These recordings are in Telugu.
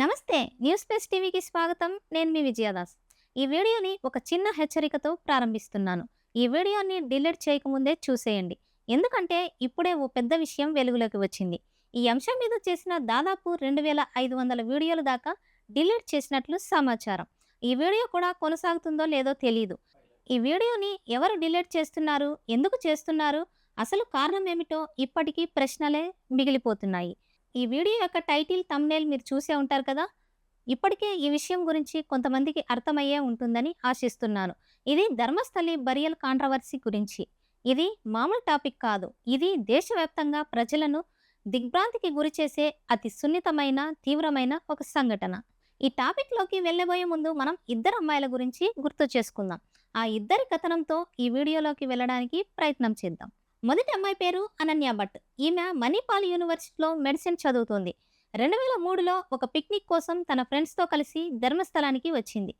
నమస్తే న్యూస్ ప్లస్ టీవీకి స్వాగతం. నేను మీ విజయదాస్. ఈ వీడియోని ఒక చిన్న హెచ్చరికతో ప్రారంభిస్తున్నాను. ఈ వీడియోని డిలీట్ చేయకముందే చూసేయండి. ఎందుకంటే ఇప్పుడే ఓ పెద్ద విషయం వెలుగులోకి వచ్చింది. ఈ అంశం మీద చేసిన దాదాపు రెండు వేల ఐదు వందల వీడియోలు దాకా డిలీట్ చేసినట్లు సమాచారం. ఈ వీడియో కూడా కొనసాగుతుందో లేదో తెలియదు ఈ వీడియోని ఎవరు డిలీట్ చేస్తున్నారు? ఎందుకు చేస్తున్నారు? అసలు కారణం ఏమిటో ఇప్పటికీ ప్రశ్నలే మిగిలిపోతున్నాయి. ఈ వీడియో యొక్క టైటిల్ తమ్నేల్ మీరు చూసే ఉంటారు కదా? ఇప్పటికే ఈ విషయం గురించి కొంతమందికి అర్థమయ్యే ఉంటుందని ఆశిస్తున్నాను. ఇది ధర్మస్థలి బరియల్ కాంట్రవర్సీ గురించి. ఇది మామూలు టాపిక్ కాదు. ఇది దేశవ్యాప్తంగా ప్రజలను దిగ్భ్రాంతికి గురిచేసే అతి సున్నితమైన తీవ్రమైన ఒక సంఘటన. ఈ టాపిక్లోకి వెళ్ళబోయే ముందు మనం ఇద్దరు అమ్మాయిల గురించి గుర్తు చేసుకుందాం. ఆ ఇద్దరి కథనంతో ఈ వీడియోలోకి వెళ్ళడానికి ప్రయత్నం చేద్దాం. మొదటి అమ్మాయి పేరు అనన్య భట్. ఈమె మణిపాల్ యూనివర్సిటీలో మెడిసిన్ చదువుతోంది. రెండు వేల మూడులో ఒక పిక్నిక్ కోసం తన ఫ్రెండ్స్తో కలిసి ధర్మస్థలానికి వచ్చింది.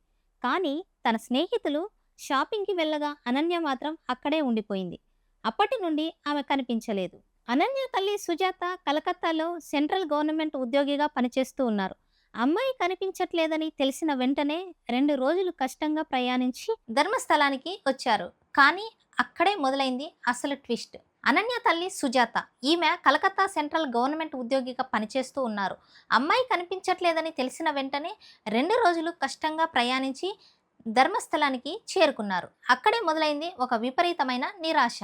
కానీ తన స్నేహితులు షాపింగ్కి వెళ్ళగా అనన్య మాత్రం అక్కడే ఉండిపోయింది. అప్పటి నుండి ఆమె కనిపించలేదు. అనన్య తల్లి సుజాత కలకత్తాలో సెంట్రల్ గవర్నమెంట్ ఉద్యోగిగా పనిచేస్తూ ఉన్నారు. అమ్మాయి కనిపించట్లేదని తెలిసిన వెంటనే రెండు రోజులు కష్టంగా ప్రయాణించి ధర్మస్థలానికి వచ్చారు. కానీ అక్కడే మొదలైంది అసలు ట్విస్ట్. అనన్య తల్లి సుజాత ఈమె కలకత్తా సెంట్రల్ గవర్నమెంట్ ఉద్యోగిగా పనిచేస్తూ ఉన్నారు. అమ్మాయి కనిపించట్లేదని తెలిసిన వెంటనే రెండు రోజులు కష్టంగా ప్రయాణించి ధర్మస్థలానికి చేరుకున్నారు. అక్కడే మొదలైంది ఒక విపరీతమైన నిరాశ.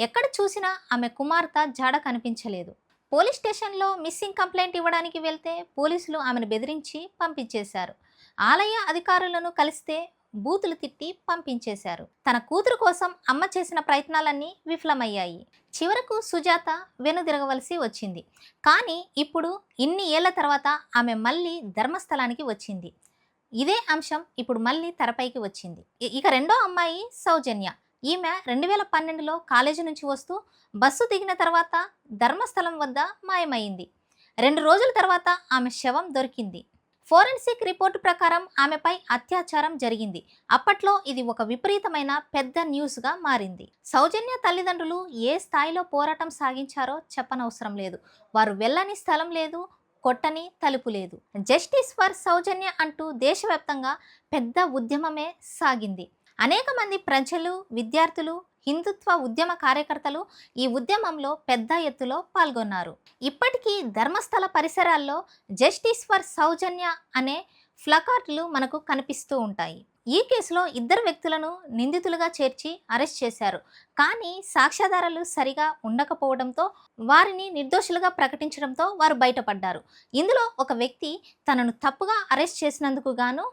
ఎక్కడ చూసినా ఆమె కుమార్తె జాడ కనిపించలేదు. పోలీస్ స్టేషన్లో మిస్సింగ్ కంప్లైంట్ ఇవ్వడానికి వెళ్తే పోలీసులు ఆమెను బెదిరించి పంపించేశారు. ఆలయ అధికారులను కలిస్తే బూతులు తిట్టి పంపించేశారు. తన కూతురు కోసం అమ్మ చేసిన ప్రయత్నాలన్నీ విఫలమయ్యాయి. చివరకు సుజాత వెనుదిరగవలసి వచ్చింది. కానీ ఇప్పుడు ఇన్ని ఏళ్ళ తర్వాత ఆమె మళ్ళీ ధర్మస్థలానికి వచ్చింది. ఇదే అంశం ఇప్పుడు మళ్ళీ తెరపైకి వచ్చింది. ఇక రెండో అమ్మాయి సౌజన్య. ఈమె రెండు వేల పన్నెండులో కాలేజీ నుంచి వస్తూ బస్సు దిగిన తర్వాత ధర్మస్థలం వద్ద మాయమైంది. రెండు రోజుల తర్వాత ఆమె శవం దొరికింది. ఫోరెన్సిక్ రిపోర్టు ప్రకారం ఆమెపై అత్యాచారం జరిగింది. అప్పట్లో ఇది ఒక విపరీతమైన పెద్ద న్యూస్గా మారింది. సౌజన్య తల్లిదండ్రులు ఏ స్థాయిలో పోరాటం సాగించారో చెప్పనవసరం లేదు. వారు వెళ్ళని స్థలం లేదు కొట్టని తలుపు లేదు. జస్టిస్ ఫర్ సౌజన్య అంటూ దేశవ్యాప్తంగా పెద్ద ఉద్యమమే సాగింది. అనేక మంది ప్రజలు విద్యార్థులు హిందుత్వ ఉద్యమ కార్యకర్తలు ఈ ఉద్యమంలో పెద్ద ఎత్తులో పాల్గొన్నారు. ఇప్పటికీ ధర్మస్థల పరిసరాల్లో జస్టిస్ ఫర్ సౌజన్య అనే ఫ్లకార్డులు మనకు కనిపిస్తూ ఉంటాయి. ఈ కేసులో ఇద్దరు వ్యక్తులను నిందితులుగా చేర్చి అరెస్ట్ చేశారు. కానీ సాక్ష్యాధారాలు సరిగా ఉండకపోవడంతో వారిని నిర్దోషులుగా ప్రకటించడంతో వారు బయటపడ్డారు. ఇందులో ఒక వ్యక్తి తనను తప్పుగా అరెస్ట్ చేసినందుకు గాను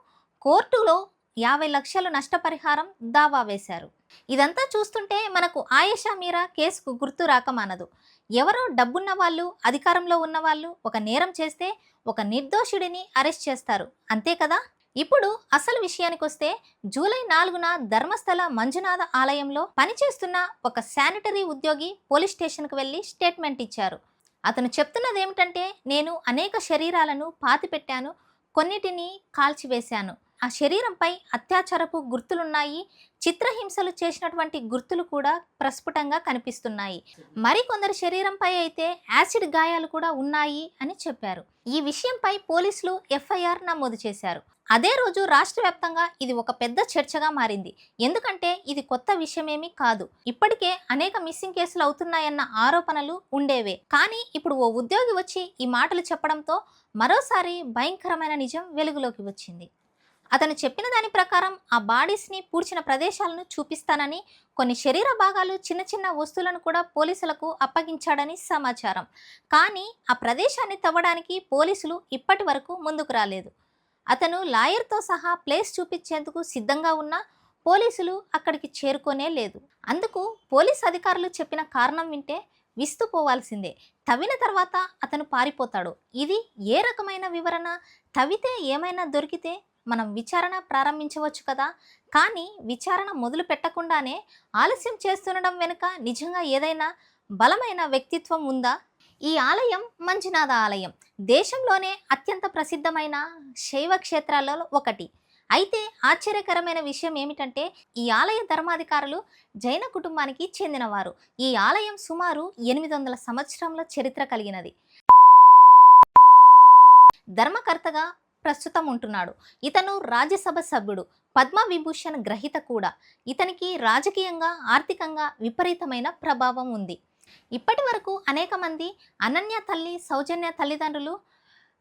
కోర్టులో యాభై లక్షలు నష్టపరిహారం దావా వేశారు. ఇదంతా చూస్తుంటే మనకు ఆయేషా మీరా కేసుకు గుర్తు రాకమానదు ఎవరో డబ్బున్న వాళ్ళు అధికారంలో ఉన్న వాళ్ళు ఒక నేరం చేస్తే ఒక నిర్దోషుడిని అరెస్ట్ చేస్తారు. అంతే కదా? ఇప్పుడు అసలు విషయానికి వస్తే జూలై నాలుగున ధర్మస్థల మంజునాథ ఆలయంలో పనిచేస్తున్న ఒక శానిటరీ ఉద్యోగి పోలీస్ స్టేషన్కు వెళ్ళి స్టేట్మెంట్ ఇచ్చారు. అతను చెప్తున్నది ఏమిటంటే నేను అనేక శరీరాలను పాతిపెట్టాను కొన్నిటిని కాల్చివేశాను. ఆ శరీరంపై అత్యాచారపు గుర్తులున్నాయి చిత్రహింసలు చేసినటువంటి గుర్తులు కూడా ప్రస్ఫుటంగా కనిపిస్తున్నాయి. మరికొందరి శరీరంపై అయితే యాసిడ్ గాయాలు కూడా ఉన్నాయి అని చెప్పారు. ఈ విషయంపై పోలీసులు ఎఫ్ఐఆర్ నమోదు చేశారు. అదే రోజు రాష్ట్ర వ్యాప్తంగా ఇది ఒక పెద్ద చర్చగా మారింది. ఎందుకంటే ఇది కొత్త విషయమేమీ కాదు. ఇప్పటికే అనేక మిస్సింగ్ కేసులు అవుతున్నాయన్న ఆరోపణలు ఉండేవే. కానీ ఇప్పుడు ఓ ఉద్యోగి వచ్చి ఈ మాటలు చెప్పడంతో మరోసారి భయంకరమైన నిజం వెలుగులోకి వచ్చింది. అతను చెప్పిన దాని ప్రకారం ఆ బాడీస్ని పూడ్చిన ప్రదేశాలను చూపిస్తానని కొన్ని శరీర భాగాలు చిన్న చిన్న వస్తువులను కూడా పోలీసులకు అప్పగించాడని సమాచారం. కానీ ఆ ప్రదేశాన్ని తవ్వడానికి పోలీసులు ఇప్పటి వరకు ముందుకు రాలేదు. అతను లాయర్తో సహా ప్లేస్ చూపించేందుకు సిద్ధంగా ఉన్నా పోలీసులు అక్కడికి చేరుకోనే లేదు. అందుకు పోలీస్ అధికారులు చెప్పిన కారణం వింటే విస్తుపోవాల్సిందే తవ్విన తర్వాత అతను పారిపోతాడు. ఇది ఏ రకమైన వివరణ? తవ్వితే ఏమైనా దొరికితే మనం విచారణ ప్రారంభించవచ్చు కదా? కానీ విచారణ మొదలు పెట్టకుండానే ఆలస్యం చేస్తుండడం వెనుక నిజంగా ఏదైనా బలమైన వ్యక్తిత్వం ఉందా? ఈ ఆలయం మంజునాథ ఆలయం. దేశంలోనే అత్యంత ప్రసిద్ధమైన శైవ క్షేత్రాలలో ఒకటి. అయితే ఆశ్చర్యకరమైన విషయం ఏమిటంటే ఈ ఆలయ ధర్మాధికారులు జైన కుటుంబానికి చెందినవారు. ఈ ఆలయం సుమారు ఎనిమిది వందల సంవత్సరంలో చరిత్ర కలిగినది. ధర్మకర్తగా ప్రస్తుతం ఉంటున్నాడు. ఇతను రాజ్యసభ సభ్యుడు పద్మ విభూషణ్ గ్రహీత కూడా. ఇతనికి రాజకీయంగా ఆర్థికంగా విపరీతమైన ప్రభావం ఉంది. ఇప్పటి వరకు అనేక మంది అనన్య తల్లి సౌజన్య తల్లిదండ్రులు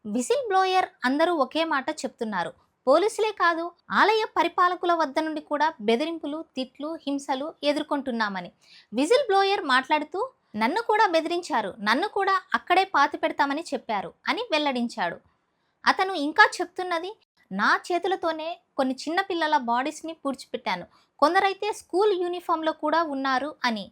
విసిల్ బ్లోయర్ అందరూ ఒకే మాట చెప్తున్నారు. పోలీసులే కాదు ఆలయ పరిపాలకుల వద్ద నుండి కూడా బెదిరింపులు తిట్లు హింసలు ఎదుర్కొంటున్నామని. విజిల్ బ్లోయర్ మాట్లాడుతూ నన్ను కూడా బెదిరించారు. నన్ను కూడా అక్కడే పాతి పెడతామని చెప్పారు అని వెల్లడించాడు. అతను ఇంకా చెప్తున్నది నా చేతులతోనే కొన్ని చిన్నపిల్లల బాడీస్ని పూడ్చిపెట్టాను. కొందరైతే స్కూల్ యూనిఫామ్లో కూడా ఉన్నారు అని.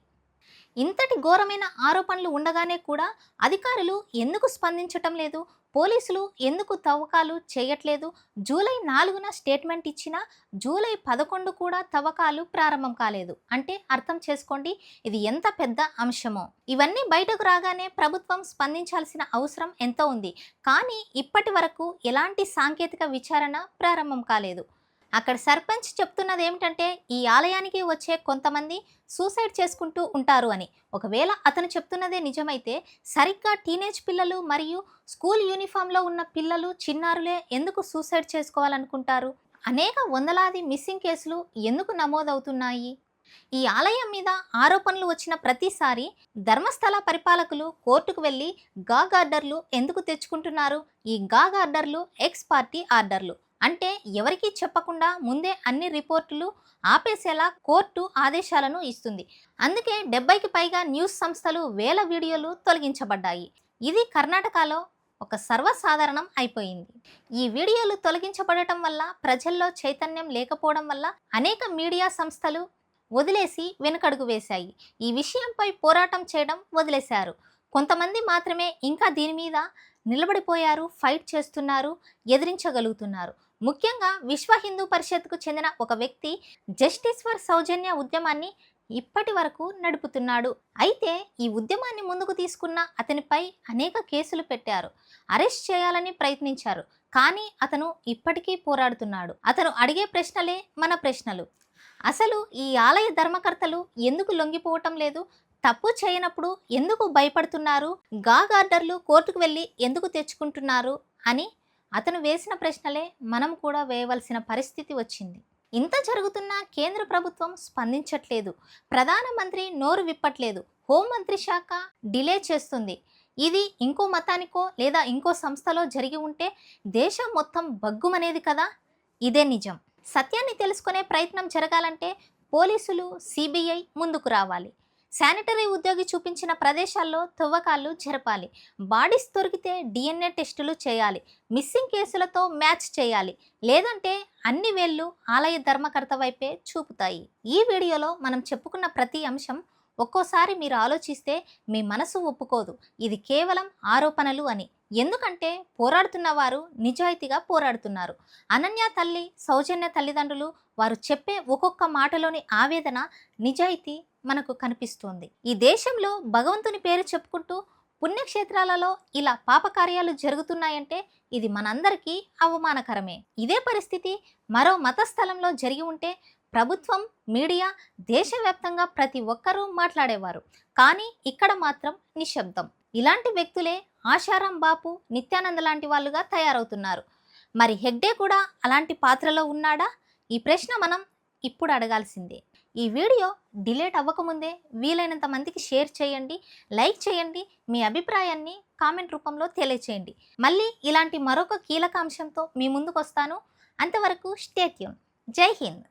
ఇంతటి ఘోరమైన ఆరోపణలు ఉండగానే కూడా అధికారులు ఎందుకు స్పందించటం లేదు? పోలీసులు ఎందుకు తవ్వకాలు చేయట్లేదు? జూలై నాలుగున స్టేట్మెంట్ ఇచ్చినా జూలై పదకొండు కూడా తవ్వకాలు ప్రారంభం కాలేదు. అంటే అర్థం చేసుకోండి ఇది ఎంత పెద్ద అంశమో. ఇవన్నీ బయటకు రాగానే ప్రభుత్వం స్పందించాల్సిన అవసరం ఎంతో ఉంది. కానీ ఇప్పటి వరకు ఎలాంటి సాంకేతిక విచారణ ప్రారంభం కాలేదు. అక్కడ సర్పంచ్ చెప్తున్నది ఏమిటంటే ఈ ఆలయానికి వచ్చే కొంతమంది సూసైడ్ చేసుకుంటూ ఉంటారు అని. ఒకవేళ అతను చెప్తున్నదే నిజమైతే సరిగ్గా టీనేజ్ పిల్లలు మరియు స్కూల్ యూనిఫామ్లో ఉన్న పిల్లలు చిన్నారులే ఎందుకు సూసైడ్ చేసుకోవాలనుకుంటారు? అనేక వందలాది మిస్సింగ్ కేసులు ఎందుకు నమోదవుతున్నాయి? ఈ ఆలయం మీద ఆరోపణలు వచ్చిన ప్రతిసారి ధర్మస్థల పరిపాలకులు కోర్టుకు వెళ్ళి గాగ్ ఆర్డర్లు ఎందుకు తెచ్చుకుంటున్నారు? ఈ గాగ్ ఆర్డర్లు ఎక్స్ పార్టీ ఆర్డర్లు. అంటే ఎవరికీ చెప్పకుండా ముందే అన్ని రిపోర్టులు ఆపేసేలా కోర్టు ఆదేశాలను ఇస్తుంది. అందుకే డెబ్బైకి పైగా న్యూస్ సంస్థలు వేల వీడియోలు తొలగించబడ్డాయి. ఇది కర్ణాటకలో ఒక సర్వసాధారణం అయిపోయింది. ఈ వీడియోలు తొలగించబడటం వల్ల ప్రజల్లో చైతన్యం లేకపోవడం వల్ల అనేక మీడియా సంస్థలు వదిలేసి వెనుకడుగు వేశాయి. ఈ విషయంపై పోరాటం చేయడం వదిలేశారు. కొంతమంది మాత్రమే ఇంకా దీని మీద నిలబడిపోయారు ఫైట్ చేస్తున్నారు ఎదిరించగలుగుతున్నారు. ముఖ్యంగా విశ్వ హిందూ పరిషత్కు చెందిన ఒక వ్యక్తి జస్టిస్ ఫర్ సౌజన్య ఉద్యమాన్ని ఇప్పటి వరకు నడుపుతున్నాడు. అయితే ఈ ఉద్యమాన్ని ముందుకు తీసుకున్న అతనిపై అనేక కేసులు పెట్టారు. అరెస్ట్ చేయాలని ప్రయత్నించారు. కానీ అతను ఇప్పటికీ పోరాడుతున్నాడు. అతను అడిగే ప్రశ్నలే మన ప్రశ్నలు. అసలు ఈ ఆలయ ధర్మకర్తలు ఎందుకు లొంగిపోవటం లేదు? తప్పు చేయనప్పుడు ఎందుకు భయపడుతున్నారు? గాగార్డర్లు కోర్టుకు వెళ్ళి ఎందుకు తెచ్చుకుంటున్నారు? అని అతను వేసిన ప్రశ్నలే మనం కూడా వేయవలసిన పరిస్థితి వచ్చింది. ఇంత జరుగుతున్నా కేంద్ర ప్రభుత్వం స్పందించట్లేదు. ప్రధానమంత్రి నోరు విప్పట్లేదు. హోంమంత్రి శాఖ డిలే చేస్తుంది. ఇది ఇంకో మతానికో లేదా ఇంకో సంస్థలో జరిగి ఉంటే దేశం మొత్తం బగ్గుమనేది కదా? ఇదే నిజం. సత్యాన్ని తెలుసుకునే ప్రయత్నం జరగాలంటే పోలీసులు సిబిఐ ముందుకు రావాలి. శానిటరీ ఉద్యోగి చూపించిన ప్రదేశాల్లో తవ్వకాలు జరపాలి. బాడీస్ దొరికితే డిఎన్ఏ టెస్టులు చేయాలి. మిస్సింగ్ కేసులతో మ్యాచ్ చేయాలి. లేదంటే అన్ని వేళ్ళు ఆలయ ధర్మకర్త వైపే చూపుతాయి. ఈ వీడియోలో మనం చెప్పుకున్న ప్రతి అంశం ఒక్కోసారి మీరు ఆలోచిస్తే మీ మనసు ఒప్పుకోదు. ఇది కేవలం ఆరోపణలు అని. ఎందుకంటే పోరాడుతున్న వారు నిజాయితీగా పోరాడుతున్నారు. అనన్య తల్లి సౌజన్య తల్లిదండ్రులు వారు చెప్పే ఒక్కొక్క మాటలోని ఆవేదన నిజాయితీ మనకు కనిపిస్తుంది. ఈ దేశంలో భగవంతుని పేరు చెప్పుకుంటూ పుణ్యక్షేత్రాలలో ఇలా పాపకార్యాలు జరుగుతున్నాయంటే ఇది మనందరికీ అవమానకరమే. ఇదే పరిస్థితి మరో మత స్థలంలో జరిగి ఉంటే ప్రభుత్వం మీడియా దేశవ్యాప్తంగా ప్రతి ఒక్కరూ మాట్లాడేవారు. కానీ ఇక్కడ మాత్రం నిశ్శబ్దం. ఇలాంటి వ్యక్తులే ఆశారాం బాపు నిత్యానంద లాంటి వాళ్ళుగా తయారవుతున్నారు. మరి హెగ్డే కూడా అలాంటి పాత్రలో ఉన్నాడా? ఈ ప్రశ్న మనం ఇప్పుడు అడగాల్సిందే. ఈ వీడియో డిలేట్ అవ్వకముందే వీలైనంత మందికి షేర్ చేయండి లైక్ చేయండి మీ అభిప్రాయాన్ని కామెంట్ రూపంలో తెలియచేయండి. మళ్ళీ ఇలాంటి మరొక కీలక అంశంతో మీ ముందుకు వస్తాను అంతవరకు స్టేట్యూన్ జై హింద్.